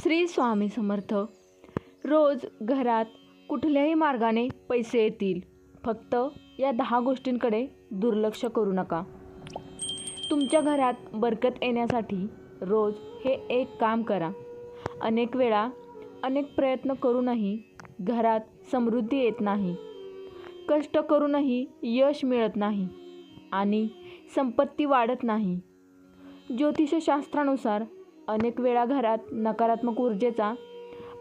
श्री स्वामी समर्थ. रोज घरात कुठल्याही मार्गाने पैसे येतील. फक्त या दहा गोष्टींकडे दुर्लक्ष करू नका. तुमच्या घरात बरकत येण्यासाठी रोज हे एक काम करा. अनेक वेळा अनेक प्रयत्न करूनही घरात समृद्धी येत नाही. कष्ट करूनही यश मिळत नाही आणि संपत्ती वाढत नाही. ज्योतिषशास्त्रानुसार अनेक वेळा घरात नकारात्मक ऊर्जेचा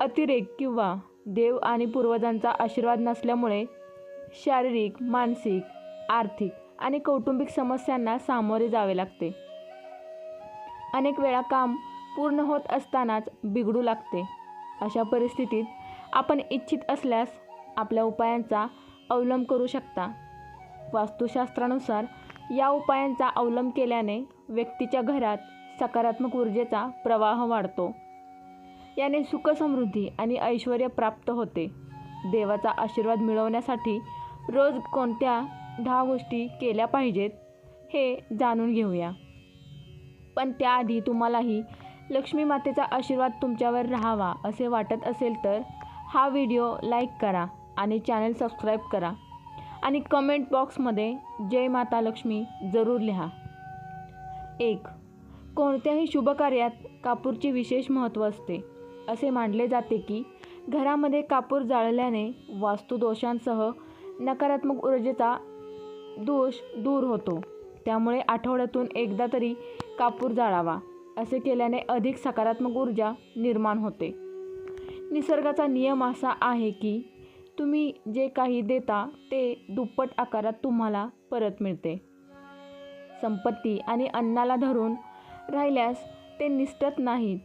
अतिरेक किंवा देव आणि पूर्वजांचा आशीर्वाद नसल्यामुळे शारीरिक मानसिक आर्थिक आणि कौटुंबिक समस्यांना सामोरे जावे लागते. अनेक वेळा काम पूर्ण होत असतानाच बिघडू लागते. अशा परिस्थितीत आपण इच्छित असल्यास आपल्या उपायांचा अवलंब करू शकता. वास्तुशास्त्रानुसार या उपायांचा अवलंब केल्याने व्यक्तीच्या घरात सकारात्मक ऊर्जेचा प्रवाह वाढतो. याने सुखसमृद्धी आणि ऐश्वर प्राप्त होते. देवाचा आशीर्वाद मिळवण्यासाठी रोज कोणत्या दहा गोष्टी केल्या पाहिजेत हे जाणून घेऊया. पण त्याआधी तुम्हालाही लक्ष्मी मातेचा आशीर्वाद तुमच्यावर राहावा असे वाटत असेल तर हा व्हिडिओ लाईक करा आणि चॅनल सबस्क्राईब करा आणि कमेंट बॉक्समध्ये जय माता लक्ष्मी जरूर लिहा. एक कोणत्याही शुभकार्यात कापूरचे विशेष महत्त्व असते. असे मानले जाते की घरामध्ये कापूर जाळल्याने वास्तुदोषांसह नकारात्मक ऊर्जेचा दोष दूर होतो. त्यामुळे आठवड्यातून एकदा तरी कापूर जाळावा असे केल्याने अधिक सकारात्मक ऊर्जा निर्माण होते. निसर्गाचा नियम असा आहे की तुम्ही जे काही देता ते दुप्पट आकारात तुम्हाला परत मिळते. संपत्ती आणि अन्नाला धरून राहिल्यास ते निसटत नाहीत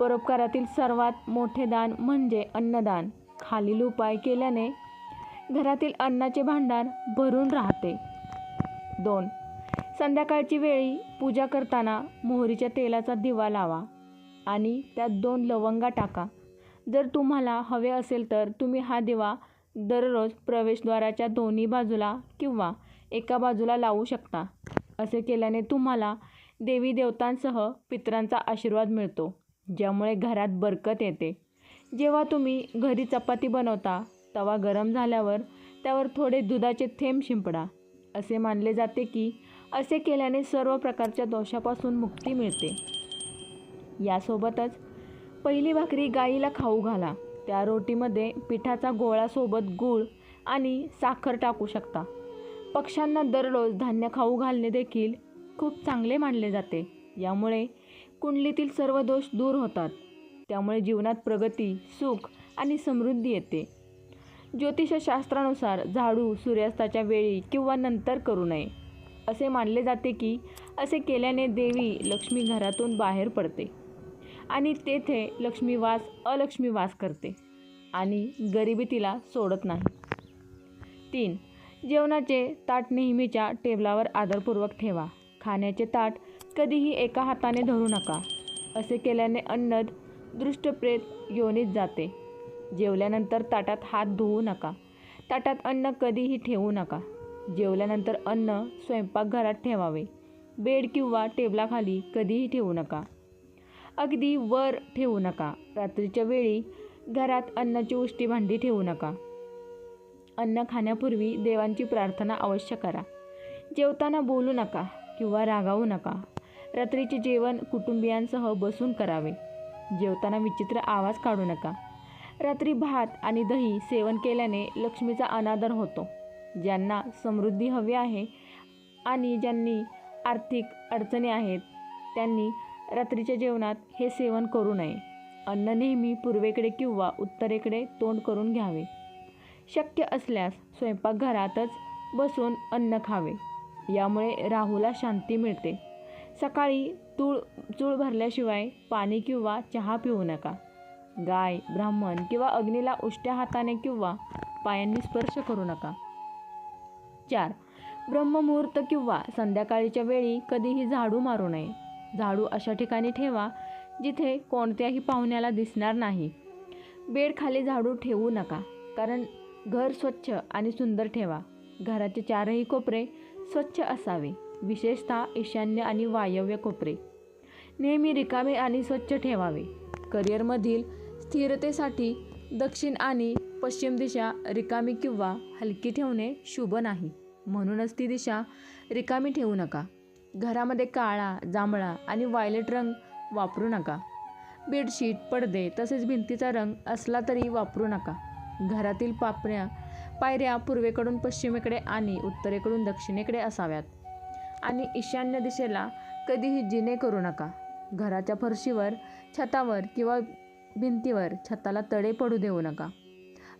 परोपकारातील सर्वात मोठे दान म्हणजे अन्नदान. खालील उपाय केल्याने घरातील अन्नाचे भांडार भरून राहते. दोन. संध्याकाळची वेळी पूजा करताना मोहरीच्या तेलाचा दिवा लावा आणि त्यात दोन लवंगा टाका. जर तुम्हाला हवे असेल तर तुम्ही हा दिवा दररोज प्रवेशद्वाराच्या दोन्ही बाजूला किंवा एका बाजूला लावू शकता. असे केल्याने तुम्हाला देवी देवतांसह पितरांचा आशीर्वाद मिळतो ज्यामुळे घरात बरकत येते. जेव्हा तुम्ही घरी चपाती बनवता तवा गरम झाल्यावर त्यावर थोडे दुधाचे थेंब शिंपडा. असे मानले जाते की असे केल्याने सर्व प्रकारच्या दोषापासून मुक्ती मिळते. यासोबतच पहिली भाकरी गाईला खाऊ घाला. त्या रोटीमध्ये पिठाचा गोळासोबत गूळ आणि साखर टाकू शकता. पक्ष्यांना दररोज धान्य खाऊ घालणे देखील खूप चांगले मानले जाते. यामुळे कुंडलीतील सर्व दोष दूर होतात. त्यामुळे जीवनात प्रगती सुख आणि समृद्धी येते. ज्योतिषशास्त्रानुसार झाडू सूर्यास्ताच्या वेळी किंवा नंतर करू नये. असे मानले जाते की असे केल्याने देवी लक्ष्मी घरातून बाहेर पडते आणि तेथे लक्ष्मीवास अलक्ष्मीवास करते आणि गरिबी तिला सोडत नाही. तीन जेवणाचे ताट नेहमीच्या टेबलावर आदरपूर्वक ठेवा. खाण्याचे ताट कधीही एका हाताने धरू नका असे केल्याने अन्न दृष्टप्रेत योनीत जाते. जेवल्यानंतर ताटात हात धुवू नका. ताटात अन्न कधीही ठेवू नका. जेवल्यानंतर अन्न स्वयंपाकघरात ठेवावे. बेड किंवा टेबलाखाली कधीही ठेवू नका. अगदी वर ठेवू नका. रात्रीच्या वेळी घरात अन्नाची उष्टी भांडी ठेवू नका. अन्न खाण्यापूर्वी देवांची प्रार्थना अवश्य करा. जेवताना बोलू नका. किंवा रागावू नका. रात्रीचे जेवण कुटुंबियांसह बसून करावे. जेवताना विचित्र आवाज काढू नका. रात्री भात आणि दही सेवन केल्याने लक्ष्मीचा अनादर होतो. ज्यांना समृद्धी हवी आहे आणि ज्यांनी आर्थिक अडचणी आहेत त्यांनी रात्रीच्या जेवणात हे सेवन करू नये. अन्न नेहमी पूर्वेकडे किंवा उत्तरेकडे तोंड करून घ्यावे. शक्य असल्यास स्वयंपाकघरातच बसून अन्न खावे. यामुळे राहूला शांती मिळते. सकाळी तूळ चूळ भरल्याशिवाय पाणी किंवा चहा पिऊ नका. गाय ब्राह्मण किंवा अग्नीला उष्ट्या हाताने किंवा पायांनी स्पर्श करू नका. चार. ब्रह्ममुहूर्त किंवा संध्याकाळीच्या वेळी कधीही झाडू मारू नये. झाडू अशा ठिकाणी ठेवा जिथे कोणत्याही पाहुण्याला दिसणार नाही. बेड खाली झाडू ठेवू नका कारण घर स्वच्छ आणि सुंदर ठेवा. घराचे चारही कोपरे स्वच्छ असावे विशेषतः ईशान्य आणि वायव्य कोपरे. नेहमी रिकामे आणि स्वच्छ ठेवावे. करिअरमधील स्थिरतेसाठी दक्षिण आणि पश्चिम दिशा रिकामी किंवा हलकी ठेवणे शुभ नाही. म्हणूनच ती दिशा रिकामी ठेवू नका. घरामध्ये काळा जांभळा आणि वायलेट रंग वापरू नका. बेडशीट पडदे तसेच भिंतीचा रंग असला तरी वापरू नका. घरातील पापण्या पायऱ्या पूर्वेकडून पश्चिमेकडे आणि उत्तरेकडून दक्षिणेकडे असाव्यात. आणि ईशान्य दिशेला कधीही जिने करू नका. घराच्या फरशीवर छतावर किंवा भिंतीवर छताला तडे पडू देऊ नका.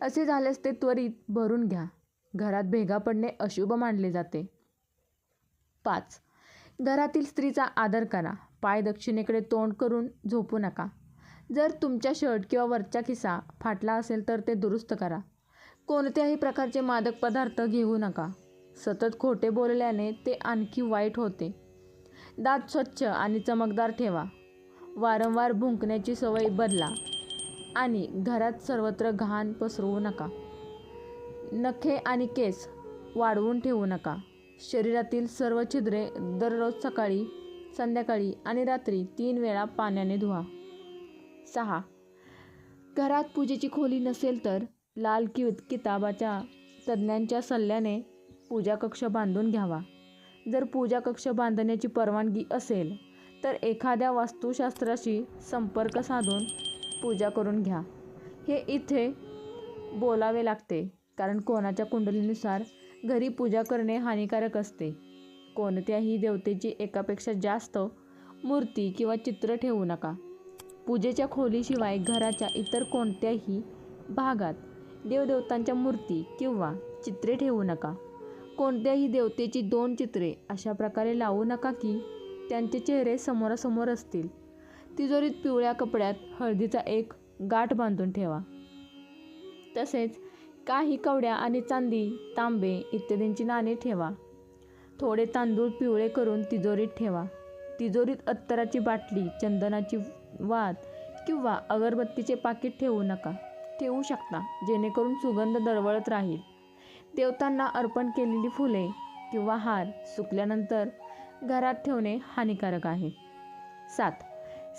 असे झाल्यास ते त्वरित भरून घ्या. घरात भेगा पडणे अशुभ मानले जाते. पाच. घरातील स्त्रीचा आदर करा. पाय दक्षिणेकडे तोंड करून झोपू नका. जर तुमच्या शर्ट किंवा वरचा खिसा फाटला असेल तर ते दुरुस्त करा. कोणत्याही प्रकारचे मादक पदार्थ घेऊ नका. सतत खोटे बोलल्याने ते आणखी वाईट होते. दात स्वच्छ आणि चमकदार ठेवा. वारंवार भुंकण्याची सवय बदला आणि घरात सर्वत्र घाण पसरवू नका. नखे आणि केस वाढवून ठेवू नका. शरीरातील सर्व छिद्रे दररोज सकाळी संध्याकाळी आणि रात्री तीन वेळा पाण्याने धुवा. सहा. घरात पूजेची खोली नसेल तर लाल कि किताबाच्या तज्ज्ञांच्या सल्ल्याने पूजा कक्ष बांधून घ्यावा. जर पूजा कक्ष बांधण्याची परवानगी असेल तर एखाद्या वास्तुशास्त्राशी संपर्क साधून पूजा करून घ्या. हे इथे बोलावे लागते कारण कोणाच्या कुंडलीनुसार घरी पूजा करणे हानिकारक असते. कोणत्याही देवतेची एकापेक्षा जास्त मूर्ती किंवा चित्र ठेवू नका. पूजेच्या खोलीशिवाय घराच्या इतर कोणत्याही भागात देवदेवतांच्या मूर्ती किंवा चित्रे ठेवू नका. कोणत्याही देवतेची दोन चित्रे अशा प्रकारे लावू नका की त्यांचे चेहरे समोरासमोर असतील. तिजोरीत पिवळ्या कपड्यात हळदीचा एक गाठ बांधून ठेवा. तसेच काही कवड्या आणि चांदी तांबे इत्यादींची नाणी ठेवा. थोडे तांदूळ पिवळे करून तिजोरीत ठेवा. तिजोरीत अत्तराची बाटली चंदनाची वात किंवा अगरबत्तीचे पाकिट ठेवू नका. ठेवू शकता जेणेकरून सुगंध दरवळत राहील. देवतांना अर्पण केलेली फुले किंवा हार सुकल्यानंतर घरात ठेवणे हानिकारक आहे. सात.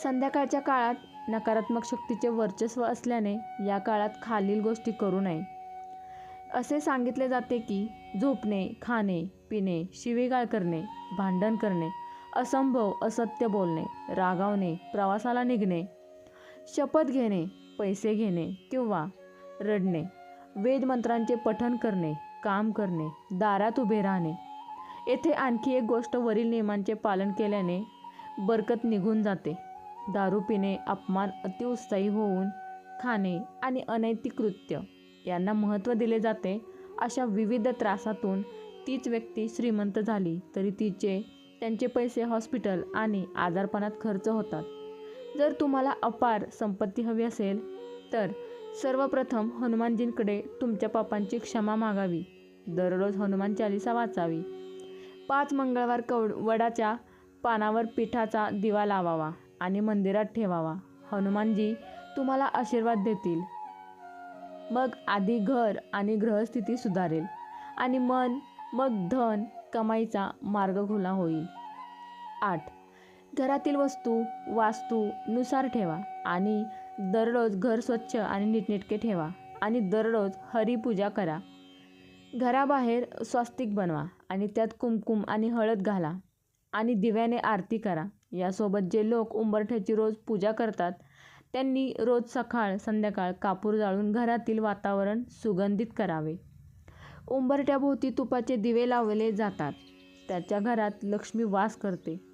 संध्याकाळच्या काळात नकारात्मक शक्तीचे वर्चस्व असल्याने या काळात खालील गोष्टी करू नये. असे सांगितले जाते की झोपणे खाणे पिणे शिवेगाळ करणे भांडण करणे असंभव असत्य बोलणे रागावणे प्रवासाला निघणे शपथ घेणे पैसे घेणे किंवा रडणे वेदमंत्रांचे पठण करणे काम करणे दारात उभे राहणे. येथे आणखी एक गोष्ट वरील नियमांचे पालन केल्याने बरकत निघून जाते. दारू पिणे अपमान अतिउत्साही होऊन खाणे आणि अनैतिक कृत्य यांना महत्त्व दिले जाते. अशा विविध त्रासातून तीच व्यक्ती श्रीमंत झाली तरी तिचे त्यांचे पैसे हॉस्पिटल आणि आजारपणात खर्च होतात. जर तुम्हाला अपार संपत्ती हवी असेल तर सर्वप्रथम हनुमानजींकडे तुमच्या पापांची क्षमा मागावी. दररोज हनुमान चालिसा वाचावी. पाच मंगळवार कवड वडाच्या पानावर पिठाचा दिवा लावावा आणि मंदिरात ठेवावा. हनुमानजी तुम्हाला आशीर्वाद देतील. मग आधी घर आणि ग्रहस्थिती सुधारेल आणि मन मग धन कमाईचा मार्ग खुला होईल. आठ. घरातील वस्तू वास्तूनुसार ठेवा आणि दररोज घर स्वच्छ आणि नीटनेटके ठेवा आणि दररोज हरिपूजा करा. घराबाहेर स्वास्तिक बनवा आणि त्यात कुमकुम आणि हळद घाला आणि दिव्याने आरती करा. यासोबत जे लोक उंबरठ्याची रोज पूजा करतात त्यांनी रोज सकाळ संध्याकाळ कापूर जाळून घरातील वातावरण सुगंधित करावे. उंबरठ्याभोवती तुपाचे दिवे लावले जातात. त्याच्या घरात लक्ष्मी वास करते.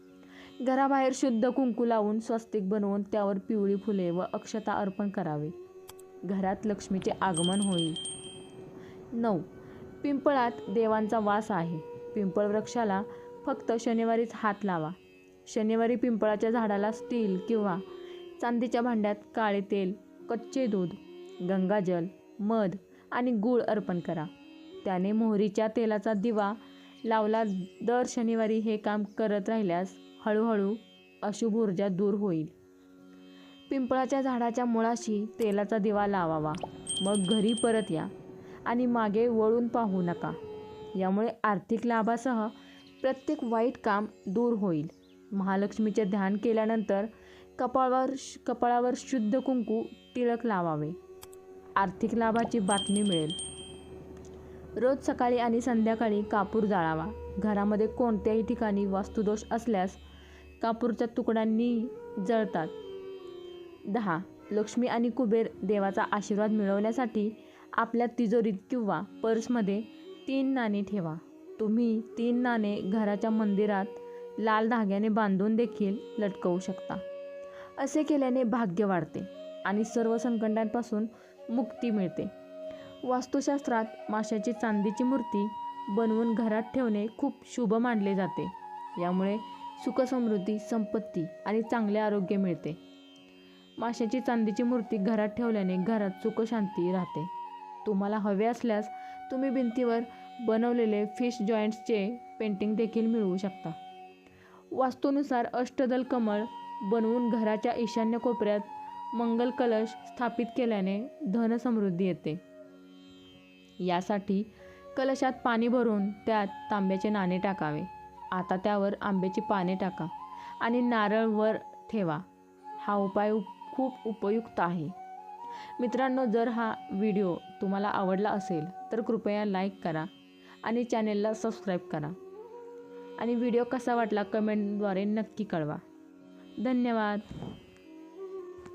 घराबाहेर शुद्ध कुंकू लावून स्वस्तिक बनवून त्यावर पिवळी फुले व अक्षता अर्पण करावे. घरात लक्ष्मीचे आगमन होईल. नऊ. पिंपळात देवांचा वास आहे. पिंपळ वृक्षाला फक्त शनिवारीच हात लावा. शनिवारी पिंपळाच्या झाडाला स्टील किंवा चांदीच्या भांड्यात काळे तेल कच्चे दूध गंगाजल मध आणि गूळ अर्पण करा. त्याने मोहरीच्या तेलाचा दिवा लावला दर शनिवारी हे काम करत राहिल्यास हळूहळू अशुभ ऊर्जा दूर होईल. पिंपळाच्या झाडाच्या मुळाशी तेलाचा दिवा लावावा. मग घरी परत या आणि मागे वळून पाहू नका. यामुळे आर्थिक लाभासह प्रत्येक वाईट काम दूर होईल. महालक्ष्मीचे ध्यान केल्यानंतर कपाळावर कपाळावर शुद्ध कुंकू टिळक लावावे. आर्थिक लाभाची बातमी मिळेल. रोज सकाळी आणि संध्याकाळी कापूर जाळावा. घरामध्ये कोणत्याही ठिकाणी वास्तुदोष असल्यास कापूरच्या तुकड्यांनी जळतात. दहा. लक्ष्मी आणि कुबेर देवाचा आशीर्वाद मिळवण्यासाठी आपल्या तिजोरीत किंवा पर्समध्ये तीन नाणी ठेवा. तुम्ही तीन नाणे घराच्या मंदिरात लाल धाग्याने बांधून देखील लटकवू शकता. असे केल्याने भाग्य वाढते आणि सर्व संकटांपासून मुक्ती मिळते. वास्तुशास्त्रात माशाची चांदीची मूर्ती बनवून घरात ठेवणे खूप शुभ मानले जाते. यामुळे सुखसमृद्धी संपत्ती आणि चांगले आरोग्य मिळते. माशाची चांदीची मूर्ती घरात ठेवल्याने घरात सुखशांती राहते. तुम्हाला हवे असल्यास तुम्ही भिंतीवर बनवलेले फिश जॉईंट्सचे पेंटिंग देखील मिळवू शकता. वास्तूनुसार अष्टदल कमळ बनवून घराच्या ईशान्य कोपऱ्यात मंगल कलश स्थापित केल्याने धनसमृद्धी येते. यासाठी कलशात पाणी भरून त्यात तांब्याचे नाणे टाकावे. आता त्यावर आंब्याची पाने टाका आणि नारळ वर ठेवा. हा उपाय खूप उपयुक्त आहे. मित्रांनो जर हा व्हिडिओ तुम्हाला आवडला असेल तर कृपया लाईक करा आणि चॅनेलला सबस्क्राईब करा. आणि व्हिडिओ कसा वाटला कमेंटद्वारे नक्की कळवा. धन्यवाद.